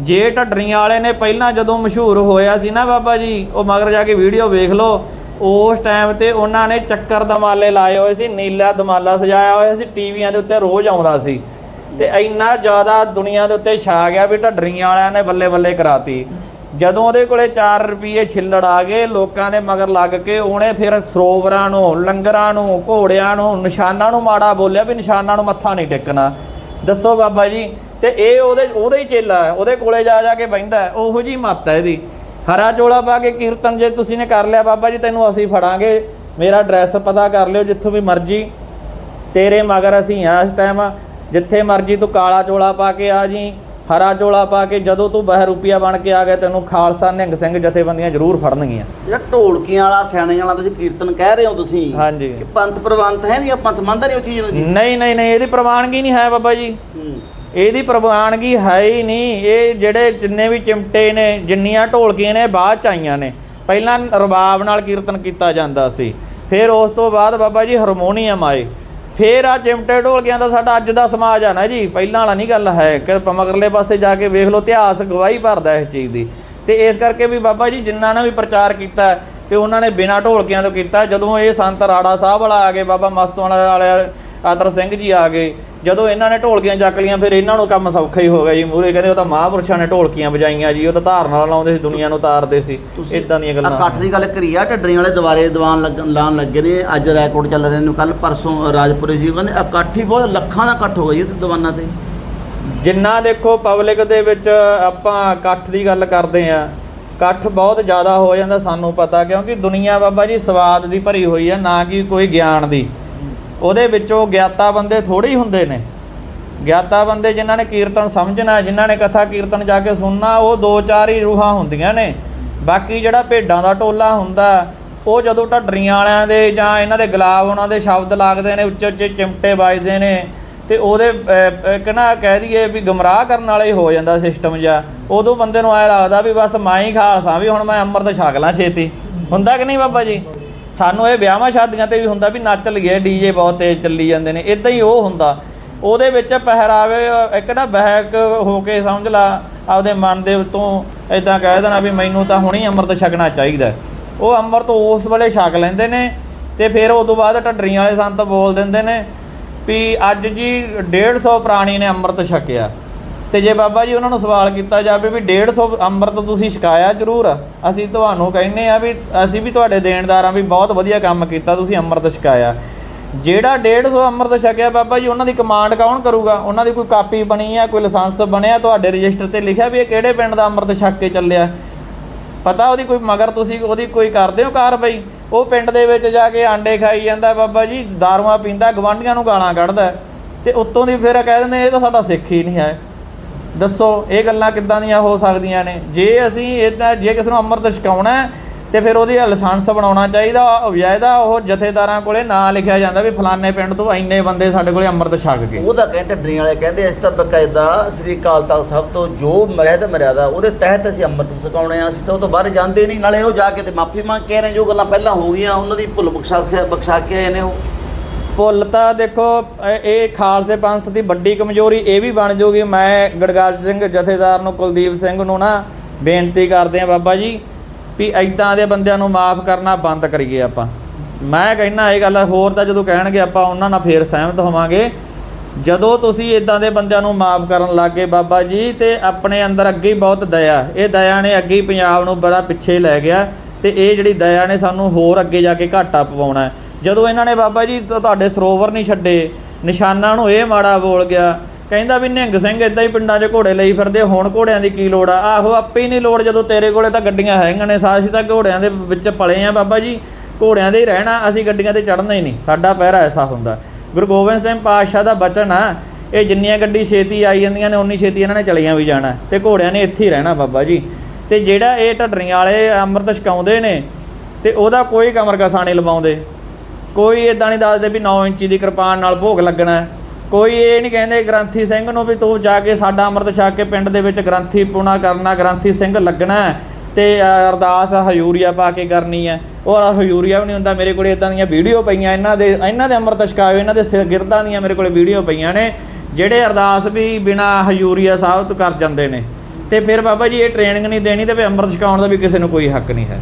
ਜੇ ਢੱਡਰੀਆਂ ਵਾਲੇ ਨੇ ਪਹਿਲਾਂ ਜਦੋਂ ਮਸ਼ਹੂਰ ਹੋਇਆ ਸੀ ਨਾ ਬਾਬਾ ਜੀ, ਉਹ ਮਗਰ ਜਾ ਕੇ ਵੀਡੀਓ ਵੇਖ ਲਓ, ਉਸ ਟਾਈਮ ਤੇ ਉਹਨਾਂ ਨੇ ਚੱਕਰ ਦਮਾਲੇ ਲਾਏ ਹੋਏ ਸੀ, ਨੀਲਾ ਦਮਾਲਾ ਸਜਾਇਆ ਹੋਇਆ ਸੀ, ਟੀਵੀਆਂ ਦੇ ਉੱਤੇ ਰੋਜ਼ ਆਉਂਦਾ ਸੀ। ਤੇ ਇੰਨਾ ਜ਼ਿਆਦਾ ਦੁਨੀਆ ਦੇ ਉੱਤੇ ਛਾ ਗਿਆ ਵੀ ਢੱਡਰੀਆਂ ਵਾਲਿਆਂ ਨੇ ਬੱਲੇ ਬੱਲੇ ਕਰਾਤੀ। ਜਦੋਂ ਉਹਦੇ ਕੋਲੇ 4 ਰੁਪਏ ਛਿੱਲੜ ਆ ਗਏ, ਲੋਕਾਂ ਦੇ ਮਗਰ ਲੱਗ ਕੇ ਉਹਨੇ ਫਿਰ ਸਰੋਵਰਾਂ ਨੂੰ, ਲੰਗਰਾਂ ਨੂੰ, ਘੋੜਿਆਂ ਨੂੰ, ਨਿਸ਼ਾਨਾਂ ਨੂੰ ਮਾੜਾ ਬੋਲਿਆ ਵੀ ਨਿਸ਼ਾਨਾਂ ਨੂੰ ਮੱਥਾ ਨਹੀਂ ਟੇਕਣਾ। ਦੱਸੋ ਬਾਬਾ ਜੀ, ਤੇ ਇਹ ਉਹਦੇ ਉਹਦੇ ਹੀ ਚੇਲਾ ਹੈ, ਉਹਦੇ ਕੋਲੇ ਜਾ ਜਾ ਕੇ ਬਹਿੰਦਾ ਉਹੋ ਜੀ ਮੱਤ ਹੈ ਇਹਦੀ। ਹਰਾ ਚੋਲਾ ਪਾ ਕੇ ਕੀਰਤਨ ਜੇ ਤੁਸੀਂ ਨੇ ਕਰ ਲਿਆ ਬਾਬਾ ਜੀ, ਤੈਨੂੰ ਅਸੀਂ ਫੜਾਂਗੇ। ਮੇਰਾ ਐਡਰੈਸ ਪਤਾ ਕਰ ਲਿਓ ਜਿੱਥੋਂ ਵੀ ਮਰਜ਼ੀ। ਤੇਰੇ ਮਗਰ ਅਸੀਂ ਆ ਇਸ ਟਾਈਮ ਜਿੱਥੇ ਮਰਜ਼ੀ ਤੂੰ ਕਾਲਾ ਚੋਲਾ ਪਾ ਕੇ ਆ ਜੀ। ਹਰਾ ਚੋਲਾ ਪਾ ਕੇ ਜਦੋਂ ਤੂੰ ਬਹਿ ਰੁਪਿਆ ਬਣ ਕੇ ਆ ਗਿਆ ਤੈਨੂੰ ਖਾਲਸਾ ਨਿਹੰਗ ਸਿੰਘ ਜਥੇਬੰਦੀਆਂ ਜ਼ਰੂਰ ਫੜਨਗੀਆਂ। ਜਿਹੜਾ ਢੋਲਕੀਆਂ ਵਾਲਾ ਸਿਆਣਿਆਂ ਵਾਲਾ ਤੁਸੀਂ ਕੀਰਤਨ ਕਹਿ ਰਹੇ ਹੋ ਤੁਸੀਂ ਹਾਂਜੀ। ਕਿ ਪੰਥ ਪ੍ਰਵੰਤ ਹੈ ਨਹੀਂ ਆ ਪੰਥ ਮੰਨਦਾ ਨਹੀਂ ਉਹ ਚੀਜ਼ ਨੂੰ ਜੀ? ਨਹੀਂ ਨਹੀਂ ਨਹੀਂ ਇਹਦੀ ਪ੍ਰਵਾਨਗੀ ਨਹੀਂ ਹੈ ਬਾਬਾ ਜੀ। ਹੂੰ। ਇਹਦੀ ਪ੍ਰਵਾਨਗੀ ਹੈ ਹੀ ਨਹੀਂ। ਇਹ ਜਿਹੜੇ ਜਿੰਨੇ ਵੀ ਚਿਮਟੇ ਨੇ ਜਿੰਨੀਆਂ ਢੋਲਕੀਆਂ ਨੇ ਬਾਅਦ ਚ ਆਈਆਂ ਨੇ। ਪਹਿਲਾਂ ਰਬਾਬ ਨਾਲ ਕੀਰਤਨ ਕੀਤਾ ਜਾਂਦਾ ਸੀ। ਫਿਰ ਉਸ ਤੋਂ ਬਾਅਦ ਬਾਬਾ ਜੀ ਹਾਰਮੋਨੀਅਮ ਆਏ। ਫਿਰ ਆ ਚਿਮਟੇ ਢੋਲਕਿਆਂ ਦਾ ਸਾਡਾ ਅੱਜ ਦਾ ਸਮਾਜ ਆ ਨਾ ਜੀ ਪਹਿਲਾਂ ਵਾਲਾ ਨਹੀਂ ਗੱਲ ਹੈ ਕਿ ਮਗਰਲੇ ਪਾਸੇ ਜਾ ਕੇ ਵੇਖ ਲਓ ਇਤਿਹਾਸ ਗਵਾਹੀ ਭਰਦਾ ਇਸ ਚੀਜ਼ ਦੀ। ਤੇ ਇਸ ਕਰਕੇ ਵੀ ਬਾਬਾ ਜੀ ਜਿਨ੍ਹਾਂ ਨੇ ਵੀ ਪ੍ਰਚਾਰ ਕੀਤਾ ਹੈ, ਤੇ ਉਹਨਾਂ ਨੇ ਬਿਨਾਂ ਢੋਲਕਿਆਂ ਤੋਂ ਕੀਤਾ ਜਦੋਂ ਇਹ ਸੰਤ ਰਾੜਾ ਸਾਹਿਬ ਵਾਲਾ ਆ ਗਏ ਬਾਬਾ ਮਸਤਵਾਲਾ ਵਾਲੇ ਆਦਰ ਸਿੰਘ ਜੀ ਆ ਗਏ। ਜਦੋਂ ਇਹਨਾਂ ਨੇ ਢੋਲਕੀਆਂ ਚੱਕ ਲੀਆਂ ਫਿਰ ਇਹਨਾਂ ਨੂੰ ਕੰਮ ਸੌਖਾ ਹੀ ਹੋ ਗਿਆ ਜੀ ਮੂਰੇ ਕਹਿੰਦੇ ਉਹ ਤਾਂ ਮਹਾਂਪੁਰਸ਼ਾਂ ਨੇ ਢੋਲਕੀਆਂ ਵਜਾਈਆਂ ਜੀ ਉਹ ਤਾਂ ਧਾਰਨ ਨਾਲ ਲਾਉਂਦੇ ਸੀ ਦੁਨੀਆ ਨੂੰ ਤਾਰਦੇ ਸੀ। ਇਦਾਂ ਦੀਆਂ ਗੱਲਾਂ। ਇਕੱਠ ਦੀ ਗੱਲ ਕਰੀ ਆ ਢੱਡਰੀਆਂ ਵਾਲੇ ਦੁਬਾਰੇ ਦੀਵਾਨ ਲਾਉਣ ਲੱਗੇ ਨੇ। ਅੱਜ ਰੈਕੋਰਡ ਚੱਲ ਰਹੇ ਨੇ ਕੱਲ ਪਰਸੋਂ ਰਾਜਪੁਰੇ ਜੀ ਕਹਿੰਦੇ ਇਕੱਠ ਹੀ ਬਹੁਤ ਲੱਖਾਂ ਦਾ ਇਕੱਠ ਹੋ ਗਿਆ ਜੀ ਦੀਵਾਨਾਂ ਤੇ। ਜਿੰਨਾ ਦੇਖੋ ਪਬਲਿਕ ਦੇ ਵਿੱਚ ਆਪਾਂ ਇਕੱਠ ਦੀ ਗੱਲ ਕਰਦੇ ਆ ਇਕੱਠ ਬਹੁਤ ਜ਼ਿਆਦਾ ਹੋ ਜਾਂਦਾ ਸਾਨੂੰ ਪਤਾ ਕਿਉਂਕਿ ਦੁਨੀਆ ਬਾਬਾ ਜੀ ਸਵਾਦ ਦੀ ਭਰੀ ਹੋਈ ਆ ਨਾ ਕਿ ਕੋਈ ਗਿਆਨ ਦੀ। ਉਹਦੇ ਵਿੱਚੋਂ ਗਿਆਤਾ ਬੰਦੇ ਥੋੜੇ ਹੀ ਹੁੰਦੇ ਨੇ। ਗਿਆਤਾ ਬੰਦੇ ਜਿਨ੍ਹਾਂ ਨੇ ਕੀਰਤਨ ਸਮਝਣਾ ਜਿਨ੍ਹਾਂ ਨੇ ਕਥਾ ਕੀਰਤਨ ਜਾ ਕੇ ਸੁਣਨਾ ਉਹ ਦੋ ਚਾਰ ਹੀ ਰੂਹਾਂ ਹੁੰਦੀਆਂ ਨੇ। ਬਾਕੀ ਜਿਹੜਾ ਭੇਡਾਂ ਦਾ ਟੋਲਾ ਹੁੰਦਾ ਉਹ ਜਦੋਂ ਢੱਡਰੀਆਂ ਵਾਲਿਆਂ ਦੇ ਜਾਂ ਇਹਨਾਂ ਦੇ ਗੁਲਾਬ ਉਹਨਾਂ ਦੇ ਸ਼ਬਦ ਲੱਗਦੇ ਨੇ ਉੱਚੇ ਉੱਚੇ ਚਿਮਟੇ ਵੱਜਦੇ ਨੇ ਤੇ ਉਹਦੇ ਅਹ, ਨਾ ਕਹਿ ਦਈਏ ਵੀ ਗਮਰਾਹ ਕਰਨ ਵਾਲੇ ਹੋ ਜਾਂਦਾ ਸਿਸਟਮ ਜਾਂ ਉਦੋਂ ਬੰਦੇ ਨੂੰ ਐ ਲੱਗਦਾ ਵੀ ਬਸ ਮੈਂ ਹੀ ਖਾਲਸਾ ਵੀ ਹੁਣ ਮੈਂ ਅੰਮ੍ਰਿਤ ਛਕ ਲਾਂ ਛੇਤੀ। ਹੁੰਦਾ ਕਿ ਨਹੀਂ ਬਾਬਾ ਜੀ? ਸਾਨੂੰ ਇਹ ਵਿਆਹਾਂ ਸ਼ਾਦੀਆਂ ਤੇ ਵੀ ਹੁੰਦਾ ਵੀ ਨੱਚ ਲਈਏ ਡੀਜੇ ਬਹੁਤ ਤੇਜ਼ ਚੱਲੀ ਜਾਂਦੇ ਨੇ ਇਦਾਂ ਹੀ ਉਹ ਹੁੰਦਾ। ਉਹਦੇ ਵਿੱਚ ਪਹਿਰਾਵੇ, ਇੱਕ ਨਾ ਬਹਿਕ ਹੋ ਕੇ ਸਮਝ ਲਾ, ਆਪਦੇ ਮਨ ਦੇ ਉਤੋਂ ਇਦਾਂ ਕਹਿ ਦੇਣਾ ਵੀ ਮੈਨੂੰ ਤਾਂ ਹੁਣੇ ਅੰਮ੍ਰਿਤ ਛਕਣਾ ਚਾਹੀਦਾ। ਉਹ ਅੰਮ੍ਰਿਤ ਉਸ ਵੇਲੇ ਛਕ ਲੈਂਦੇ ਨੇ ਤੇ ਫਿਰ ਉਸ ਤੋਂ ਬਾਅਦ ਢੱਡਰੀਆਂ ਵਾਲੇ ਸੰਤ ਬੋਲ ਦਿੰਦੇ ਨੇ ਵੀ ਅੱਜ ਜੀ 150 ਪ੍ਰਾਣੀ ਨੇ ਅੰਮ੍ਰਿਤ ਛਕਿਆ। ਤੇ ਜੇ ਬਾਬਾ ਜੀ ਉਹਨਾਂ ਨੂੰ ਸਵਾਲ ਕੀਤਾ ਜਾਵੇ ਵੀ 150 ਅੰਮ੍ਰਿਤ ਤੁਸੀਂ ਛਕਾਇਆ ਜ਼ਰੂਰ, ਅਸੀਂ ਤੁਹਾਨੂੰ ਕਹਿੰਨੇ ਆ ਵੀ ਅਸੀਂ ਵੀ ਤੁਹਾਡੇ ਦੇਣਦਾਰਾਂ ਵੀ ਬਹੁਤ ਵਧੀਆ ਕੰਮ ਕੀਤਾ ਤੁਸੀਂ ਅੰਮ੍ਰਿਤ ਛਕਾਇਆ। ਜਿਹੜਾ 150 ਅੰਮ੍ਰਿਤ ਛਕਿਆ ਬਾਬਾ ਜੀ, ਉਹਨਾਂ ਦੀ ਕਮਾਂਡ ਕੌਣ ਕਰੂਗਾ? ਉਹਨਾਂ ਦੀ ਕੋਈ ਕਾਪੀ ਬਣੀ ਆ, ਕੋਈ ਲਾਇਸੈਂਸ ਬਣਿਆ, ਤੁਹਾਡੇ ਰਜਿਸਟਰ ਤੇ ਲਿਖਿਆ ਵੀ ਇਹ ਕਿਹੜੇ ਪਿੰਡ ਦਾ ਅੰਮ੍ਰਿਤ ਛਕ ਕੇ ਚੱਲਿਆ? ਪਤਾ ਉਹਦੀ ਕੋਈ ਮਗਰ ਤੁਸੀਂ ਉਹਦੀ ਕੋਈ ਕਰਦੇ ਹੋ ਕਾਰਵਾਈ? ਉਹ ਪਿੰਡ ਦੇ ਵਿੱਚ ਜਾ ਕੇ ਆਂਡੇ ਖਾਈ ਜਾਂਦਾ ਬਾਬਾ ਜੀ, ਦਾਰੂਆਂ ਪੀਂਦਾ, ਗਵਾਂਢੀਆਂ ਨੂੰ ਗਾਲਾਂ ਕੱਢਦਾ। ਤੇ ਉੱਤੋਂ ਦੀ ਫਿਰ ਕਹਿ ਦਿੰਦੇ ਇਹ ਤਾਂ ਸਾਡਾ ਸਿੱਖ ਹੀ ਨਹੀਂ ਹੈ। ਦੱਸੋ ਇਹ ਗੱਲਾਂ ਕਿੱਦਾਂ ਦੀਆਂ ਹੋ ਸਕਦੀਆਂ ਨੇ? ਜੇ ਅਸੀਂ ਇਦਾਂ ਜੇ ਕਿਸੇ ਨੂੰ ਅੰਮ੍ਰਿਤ ਛਕਾਉਣਾ ਹੈ, ਤੇ ਫਿਰ ਉਹਦੀ ਲਾਇਸੈਂਸ ਬਣਾਉਣਾ ਚਾਹੀਦਾ ਵਜਾਇਦਾ ਉਹ ਜਥੇਦਾਰਾਂ ਕੋਲੇ ਨਾਂ ਲਿਖਿਆ ਜਾਂਦਾ ਵੀ ਫਲਾਣੇ ਪਿੰਡ ਤੋਂ ਇੰਨੇ ਬੰਦੇ ਸਾਡੇ ਕੋਲੇ ਅੰਮ੍ਰਿਤ ਛਕ ਗਏ। ਉਹਦਾ ਕਹਿੰਦੇ ਢੱਡਰੀਆਂ ਵਾਲੇ ਕਹਿੰਦੇ ਇਸ ਤਾਂ ਬਕਾਇਦਾ ਸ੍ਰੀ ਅਕਾਲ ਤਖਤ ਸਾਹਿਬ ਤੋਂ ਜੋ ਮਰਿਆਦਾ ਮਰਿਆਦਾ ਉਹਦੇ ਤਹਿਤ ਅਸੀਂ ਅੰਮ੍ਰਿਤ ਛਕਾਉਣੇ ਆ ਅਸੀਂ ਤਾਂ ਉਹ ਤੋਂ ਬਾਹਰ ਜਾਂਦੇ ਨਹੀਂ ਨਾਲੇ ਉਹ ਜਾ ਕੇ ਤੇ ਮਾਫੀ ਮੰਗ ਕੇ ਰਹੇ ਜੋ ਗੱਲਾਂ ਪਹਿਲਾਂ ਹੋ ਗਈਆਂ ਉਹਨਾਂ ਦੀ ਭੁੱਲ ਬਖਸ਼ਾ ਬਖਸ਼ਾ ਕੇ ਆਏ ਨੇ ਉਹ। ਭੁੱਲ ਤਾਂ ਦੇਖੋ, ਇਹ- ਖਾਲਸੇ ਪੰਥ ਦੀ ਵੱਡੀ ਕਮਜ਼ੋਰੀ ਇਹ ਵੀ ਬਣ ਜੂਗੀ। ਮੈਂ ਗੜਗਾਜ ਸਿੰਘ ਜਥੇਦਾਰ ਨੂੰ, ਕੁਲਦੀਪ ਸਿੰਘ ਨੂੰ ਨਾ ਬੇਨਤੀ ਕਰਦੇ ਆ ਬਾਬਾ ਜੀ ਵੀ ਐਦਾਂ ਦੇ ਬੰਦਿਆਂ ਨੂੰ ਮਾਫ ਕਰਨਾ ਬੰਦ ਕਰੀਏ ਆਪਾਂ। ਮੈਂ ਕਹਿੰਦਾ ਇਹ ਗੱਲ, ਹੋਰ ਤਾਂ ਜਦੋਂ ਕਹਿਣਗੇ ਆਪਾਂ ਉਹਨਾਂ ਨਾਲ ਫੇਰ ਸਹਿਮਤ ਹੋਵਾਂਗੇ। ਜਦੋਂ ਤੁਸੀਂ ਇਦਾਂ ਦੇ ਬੰਦਿਆਂ ਨੂੰ ਮਾਫ ਕਰਨ ਲੱਗੇ ਬਾਬਾ ਜੀ ਤੇ ਆਪਣੇ ਅੰਦਰ ਅੱਗੇ ਹੀ ਬਹੁਤ ਦਇਆ। ਇਹ ਦਇਆ ਨੇ ਅੱਗੇ ਪੰਜਾਬ ਨੂੰ ਬੜਾ ਪਿੱਛੇ ਲੈ ਗਿਆ ਤੇ ਇਹ ਜਿਹੜੀ ਦਇਆ ਨੇ ਸਾਨੂੰ ਹੋਰ ਅੱਗੇ ਜਾ ਕੇ ਘਾਟਾ ਪਵਾਉਣਾ ਹੈ। ਜਦੋਂ ਇਹਨਾਂ ਨੇ ਬਾਬਾ ਜੀ ਤੁਹਾਡੇ ਸਰੋਵਰ ਨਹੀਂ ਛੱਡੇ, ਨਿਸ਼ਾਨਾਂ ਨੂੰ ਇਹ ਮਾੜਾ ਬੋਲ ਗਿਆ। ਕਹਿੰਦਾ ਵੀ ਨਿਹੰਗ ਸਿੰਘ ਇਦਾਂ ਹੀ ਪਿੰਡਾਂ 'ਚ ਘੋੜੇ ਲਈ ਫਿਰਦੇ, ਹੁਣ ਘੋੜਿਆਂ ਦੀ ਕੀ ਲੋੜ ਆ? ਆਹੋ, ਆਪੇ ਹੀ ਨਹੀਂ ਲੋੜ ਜਦੋਂ ਤੇਰੇ ਕੋਲੇ ਤਾਂ ਗੱਡੀਆਂ ਹੈਗੀਆਂ ਨੇ ਸਾਅਸੀਂ ਤਾਂ ਘੋੜਿਆਂ ਦੇ ਵਿੱਚ ਪਲੇ ਆ ਬਾਬਾ ਜੀ। ਘੋੜਿਆਂ ਦੇ ਹੀ ਰਹਿਣਾ, ਅਸੀਂ ਗੱਡੀਆਂ ਤੇ ਚੜਨਾ ਹੀ ਨਹੀਂ। ਸਾਡਾ ਪਹਿਰਾ ਐਸਾ ਹੁੰਦਾ। ਗੁਰੂ ਗੋਬਿੰਦ ਸਿੰਘ ਪਾਤਸ਼ਾਹ ਦਾ ਬਚਨ ਆ, ਇਹ ਜਿੰਨੀਆਂ ਗੱਡੀ ਛੇਤੀ ਆਈ ਜਾਂਦੀਆਂ ਨੇ ਉਨੀ ਛੇਤੀ ਇਹਨਾਂ ਨੇ ਚਲੀਆਂ ਵੀ ਜਾਣਾ। ਤੇ ਘੋੜਿਆਂ ਨੇ ਇੱਥੇ ਹੀ ਰਹਿਣਾ ਬਾਬਾ ਜੀ। ਤੇ ਜਿਹੜਾ ਇਹ ਢੱਡਰੀਆਂ ਵਾਲੇ ਅੰਮ੍ਰਿਤ ਛਕਾਉਂਦੇ ਨੇ, ਤੇ ਉਹਦਾ ਕੋਈ ਕਮਰ ਕਸਾ ਨਹੀਂ ਲਵਾਉਂਦੇ। ਕੋਈ ਇਦਾਂ ਨਹੀਂ ਦੱਸਦੇ ਵੀ 9 ਇੰਚੀ ਦੀ ਕਿਰਪਾਨ ਨਾਲ ਭੋਗ ਲੱਗਣਾ ਕੋਈ ਇਹ ਨਹੀਂ ਕਹਿੰਦੇ ਗ੍ਰੰਥੀ ਸਿੰਘ ਨੂੰ ਵੀ ਤੂੰ ਜਾ ਕੇ ਸਾਡਾ ਅੰਮ੍ਰਿਤ ਛਕ ਕੇ ਪਿੰਡ ਦੇ ਵਿੱਚ ਗ੍ਰੰਥੀ ਪੂਣਾ ਕਰਨਾ, ਗ੍ਰੰਥੀ ਸਿੰਘ ਲੱਗਣਾ ਹੈ ਤੇ ਅਰਦਾਸ ਹਯੂਰੀਆ ਪਾ ਕੇ ਕਰਨੀ ਹੈ। ਔਰ ਹਯੂਰੀਆ ਵੀ ਨਹੀਂ ਹੁੰਦਾ, ਮੇਰੇ ਕੋਲੇ ਇਦਾਂ ਦੀਆਂ ਵੀਡੀਓ ਪਈਆਂ, ਇਹਨਾਂ ਦੇ ਇਹਨਾਂ ਦੇ ਅੰਮ੍ਰਿਤ ਛਕਾਏ ਇਹਨਾਂ ਦੇ ਸਿਰਗਿਰਦਾਂ ਦੀਆਂ ਮੇਰੇ ਕੋਲੇ ਵੀਡੀਓ ਪਈਆਂ ਨੇ, ਜਿਹੜੇ ਅਰਦਾਸ ਵੀ ਬਿਨਾ ਹਯੂਰੀਆ ਸਾਬਤ ਕਰ ਜਾਂਦੇ ਨੇ। ਤੇ ਫਿਰ ਬਾਬਾ ਜੀ, ਇਹ ਟ੍ਰੇਨਿੰਗ ਨਹੀਂ ਦੇਣੀ ਤੇ ਫਿਰ ਅੰਮ੍ਰਿਤ ਛਕਾਉਣ ਦਾ ਵੀ ਕਿਸੇ ਨੂੰ ਕੋਈ ਹੱਕ ਨਹੀਂ ਹੈ।